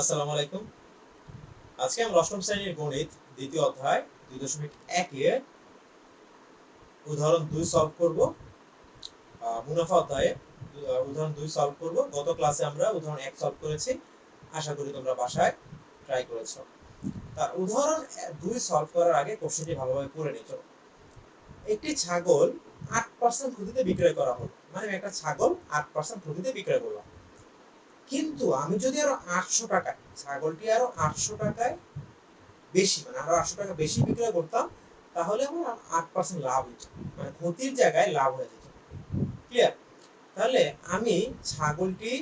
আসসালামু আলাইকুম। আজকে আমরা অষ্টম শ্রেণির গণিত দ্বিতীয় অধ্যায় দুই দশমিক একের উদাহরণ দুই সলভ করব। মুনাফা অধ্যায়ে উদাহরণ দুই সলভ করব। গত ক্লাসে আমরা উদাহরণ এক সলভ করেছি। আশা করি তোমরা বাসায় ট্রাই করেছ। তা উদাহরণ দুই সলভ করার আগে কোশ্চেনটি ভালোভাবে পড়ে চলো একটি ছাগল আট পার্সেন্ট ক্ষতিতে বিক্রয় করা হলো। মানে একটা ছাগল আট পার্সেন্ট ক্ষতিতে বিক্রয় করলাম। কিন্তু আমি যদি আরও আটশো টাকায়, ছাগলটি আরও আটশো টাকায় বেশি মানে আরও আটশো টাকা বেশি বিক্রয় করতাম, তাহলে আমার আট পার্সেন্ট লাভ হতো মানে ক্ষতির জায়গায় লাভ হয়ে যেত। ক্লিয়ার তাহলে আমি ছাগলটি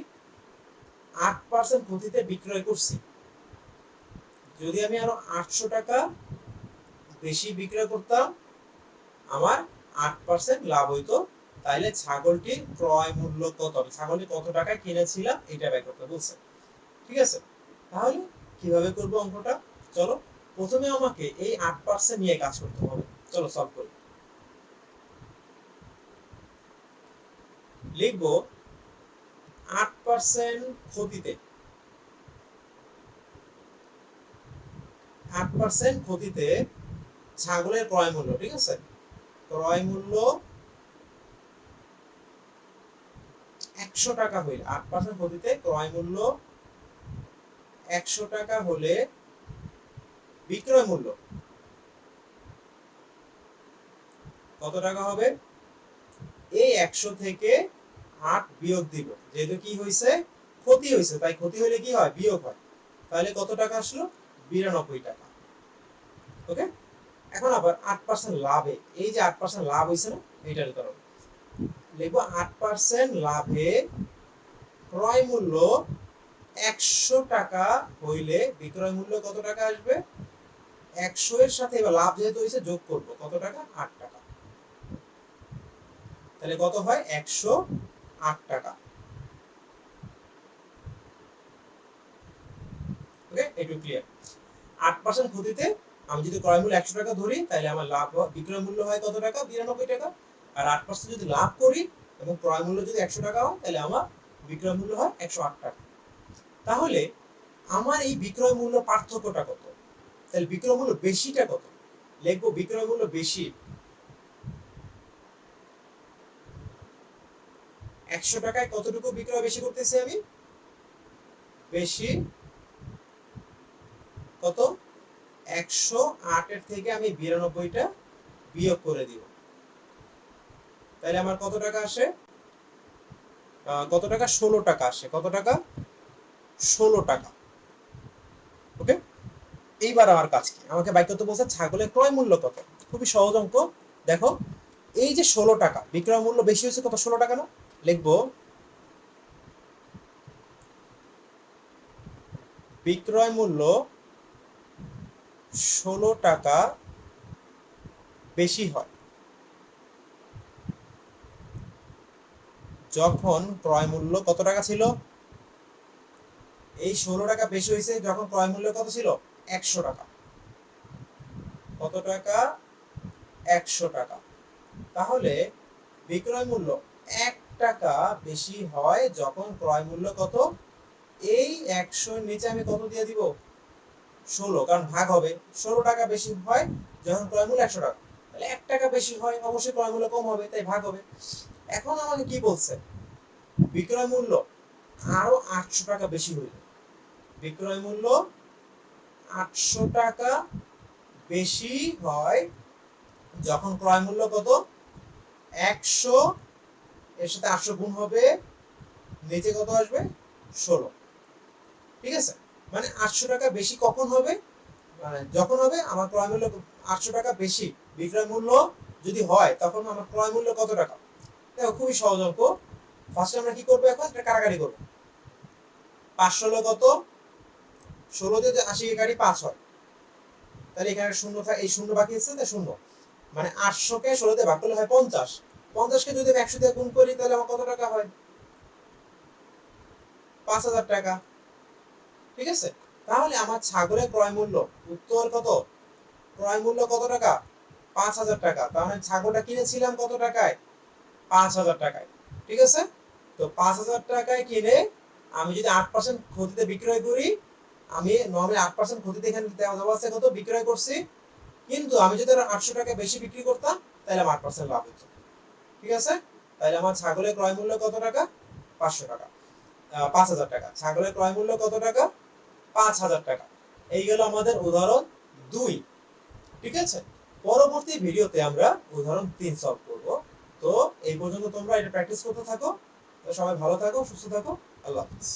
আট পার্সেন্ট ক্ষতিতে বিক্রয় করছি। যদি আমি আরও আটশো টাকা বেশি বিক্রয় করতাম, আমার আট পার্সেন্ট লাভ হইতো তাইলে ছাগলটির ক্রয় মূল্য কত? হবে ছাগলটি কত টাকায় কিনেছিলাম? এটা বের করতে বলছে। ঠিক আছে? তাহলে কীভাবে করব অঙ্কটা? চলো, প্রথমে আমাকে এই আট পার্সেন্ট নিয়ে কাজ করতে হবে। চলো সলভ করি। লিখব আট পার্সেন্ট ক্ষতিতে। আট পার্সেন্ট ক্ষতিতে ছাগলের ক্রয় মূল্য, ঠিক আছে? ক্রয় মূল্য একশো টাকা হইলে। আট পার্সেন্ট ক্ষতিতে ক্রয় মূল্য একশো টাকা হলে বিক্রয় মূল্য কত টাকা হবে? এই একশো থেকে আট বিয়োগ দিব। যেহেতু কি হয়েছে ক্ষতি হয়েছে তাই ক্ষতি হলে কি হয়? বিয়োগ হয়। তাহলে কত টাকা আসলো? বিরানব্বই টাকা। ওকে? এখন আবার আট পার্সেন্ট লাভে। এই যে আট পার্সেন্ট লাভ হয়েছে না, এইটার লিখব আট পার্সেন্ট লাভে ক্রয় মূল্য একশো টাকা হইলে বিক্রয় মূল্য কত টাকা আসবে? একশো এর সাথে এবার লাভ যেহেতু হয়েছে, যোগ করব। কত টাকা? আট টাকা। তাহলে কত হয়? একশো আট টাকা। ওকে একটু ক্লিয়ার আট পার্সেন্ট ক্ষতিতে আমি যদি ক্রয় মূল্য একশো টাকা ধরি, তাহলে আমার লাভ বিক্রয় মূল্য হয় কত টাকা? বিরানব্বই টাকা। আর আট পার্সেন্ট যদি লাভ করি এবং ক্রয় মূল্য যদি একশো টাকা হয়, তাহলে আমার বিক্রয় মূল্য হয় একশো আট টাকা। তাহলে আমার এই বিক্রয় মূল্য পার্থক্যটা কত? তাহলে বিক্রয় মূল্য বেশিটা কত? লিখব বিক্রয় মূল্য বেশি। একশো টাকায় কতটুকু বিক্রয় বেশি করতেছি আমি? বেশি কত? একশো আটের থেকে আমি বিরানব্বইটা বিয়োগ করে দিব। তাহলে আমার কত টাকা আসে? কত টাকা? ষোলো টাকা আসে। কত টাকা? ষোলো টাকা। ওকে এইবার আমার কাজ কি? আমাকে বাইক করতে বলছে, ছাগলের ক্রয় মূল্য কত? খুবই সহজ অঙ্ক। দেখো, এই যে ষোলো টাকা, বিক্রয় মূল্য বেশি হয়েছে কত? ষোলো টাকা না? লিখব, বিক্রয় মূল্য ষোলো টাকা বেশি হয়। যখন ক্রয় মূল্য কত টাকা ছিল? এই ষোলো টাকা বেশি হয়েছে যখন ক্রয় মূল্য কত ছিল? একশো টাকা। কত টাকা? একশো টাকা। তাহলে বিক্রয় মূল্য এক টাকা বেশি হয় যখন ক্রয় মূল্য কত? এই একশোর নিচে আমি কত দিয়ে দিব? ষোলো, কারণ ভাগ হবে। ষোলো টাকা বেশি হয় যখন ক্রয় মূল্য একশো টাকা। তাহলে এক টাকা বেশি হয়, অবশ্যই ক্রয় মূল্য কম হবে, তাই ভাগ হবে। এখন আমাকে কি বলছে? বিক্রয় মূল্য আরও আটশো টাকা বেশি হইল। বিক্রয় মূল্য আটশো টাকা বেশি হয় যখন ক্রয় মূল্য কত? একশো, এর সাথে আটশো গুণ হবে, নিচে কত আসবে? ষোলো। ঠিক আছে? মানে আটশো টাকা বেশি কখন হবে? মানে যখন হবে, আমার ক্রয় মূল্য আটশো টাকা বেশি। বিক্রয় মূল্য যদি হয়, তখন আমার ক্রয় মূল্য কত টাকা? দেখো, খুবই সহজ অঙ্ক। ফার্স্টে আমরা কি করব এখন? এটা কারাগারি করব। পাঁচ ষোলো কত? ষোলো দিয়ে আশি গাড়ি পাঁচ হয়, তাহলে এখানে শূন্য থাকে এই শূন্য বাকি আছে তাই শূন্য। মানে আটশোকে ষোলোতে ভাগ করলে হয় পঞ্চাশ। পঞ্চাশকে যদি একশো দিয়ে গুণ করি, তাহলে আমার কত টাকা হয়? পাঁচ হাজার টাকা। ঠিক আছে? তাহলে আমার ছাগলের ক্রয় মূল্য, উত্তর কত? ক্রয় মূল্য কত টাকা? পাঁচ হাজার টাকা। তাহলে ছাগলটা কিনেছিলাম কত টাকায়? পাঁচ হাজার টাকায়, ঠিক আছে? তো পাঁচ হাজার টাকায় কিনে আমি যদি আট পার্সেন্ট ক্ষতিতে বিক্রয় করি, আমি নর্মালি আট পার্সেন্ট ক্ষতিতে এখানে দেওয়া কত? বিক্রয় করছি। কিন্তু আমি যদি আটশো টাকা বেশি বিক্রি করতাম, তাহলে আমার আট পার্সেন্ট লাভ হতো। ঠিক আছে? তাহলে আমার ছাগলের ক্রয় মূল্য কত টাকা? পাঁচশো টাকা। পাঁচ হাজার টাকা। ছাগলের ক্রয় মূল্য কত টাকা? পাঁচ হাজার টাকা। এই গেল আমাদের উদাহরণ দুই। ঠিক আছে? পরবর্তী ভিডিওতে আমরা উদাহরণ তিন সলভ করব। তো এই পর্যন্ত তোমরা এটা প্র্যাকটিস করতে থাকো। সবাই ভালো থাকো, সুস্থ থাকো। আল্লাহ হাফিজ।